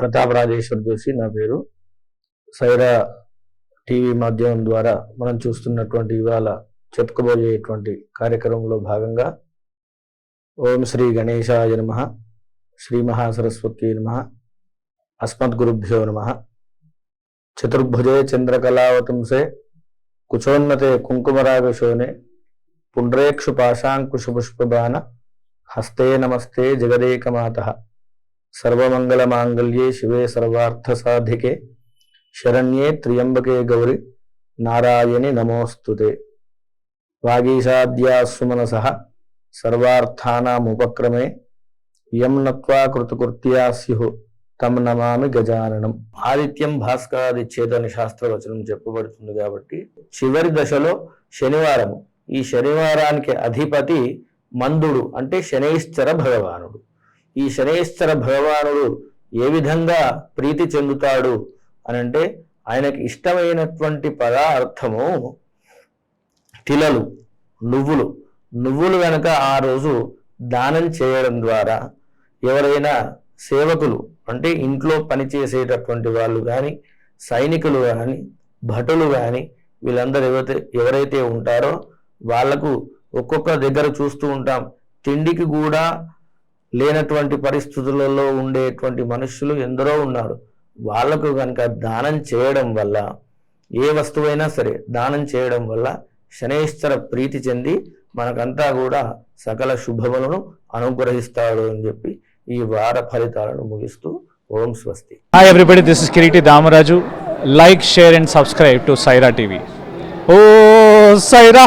ప్రతాప్ రాజేశ్వర్ జోషి నా పేరు. సైరా టీవీ మాధ్యమం ద్వారా మనం చూస్తున్నటువంటి ఇవాళ చెప్పుకోబోయేటువంటి కార్యక్రమంలో భాగంగా ఓం శ్రీ గణేశాయ నమ శ్రీ మహాసరస్వతి నమ అస్మద్గురుభ్యో నమ. చతుర్భుజే చంద్రకళావతంసే కుచోన్నతే కుంకుమరాగశోనే పుండ్రేక్షు పాశాంకుశపుష్పబాణ హస్తే నమస్తే జగదేకమాత. సర్వమంగళమాంగళ్యే శివే సర్వార్థసాధికే. శరణ్యే త్ర్యంబకే గౌరి. నారాయణి నమోస్తుతే. వాగీషాద్యాసుమనస సర్వార్థానాముపక్రమే యం నత్వా కృతకృత్యా స్యు. తం నమామి గజాననం. ఆదిత్యం భాస్కరాదిచ్చేత అని శాస్త్రవచనం చెప్పబడుతుంది కాబట్టి చివరి దశలో శనివారము. ఈ శనివారానికి అధిపతి మందుడు అంటే శనైశ్చర భగవానుడు. ఈ శనేశ్వర భగవానుడు ఏ విధంగా ప్రీతి చెందుతాడు అని అంటే ఆయనకి ఇష్టమైనటువంటి పదార్థము తిలలు నువ్వులు. నువ్వులు గనక ఆ రోజు దానం చేయడం ద్వారా ఎవరైనా సేవకులు అంటే ఇంట్లో పనిచేసేటటువంటి వాళ్ళు కానీ సైనికులు కానీ భటులు కానీ వీళ్ళందరూ ఎవరైతే ఎవరైతే ఉంటారో వాళ్ళకు ఒక్కొక్క దగ్గర చూస్తూ ఉంటాం. తిండికి కూడా లేనటువంటి పరిస్థితులలో ఉండేటువంటి మనుషులు ఎందరో ఉన్నారు. వాళ్ళకు కనుక దానం చేయడం వల్ల ఏ వస్తువైనా సరే దానం చేయడం వల్ల శనేశ్వర ప్రీతి చెంది మనకంతా కూడా సకల శుభములను అనుగ్రహిస్తాడు అని చెప్పి ఈ వార ఫలితాలను ముగిస్తూ ఓం స్వస్తి. Hi everybody this is Kireeti Damaraju like share and subscribe to Saira TV oh Sye Raa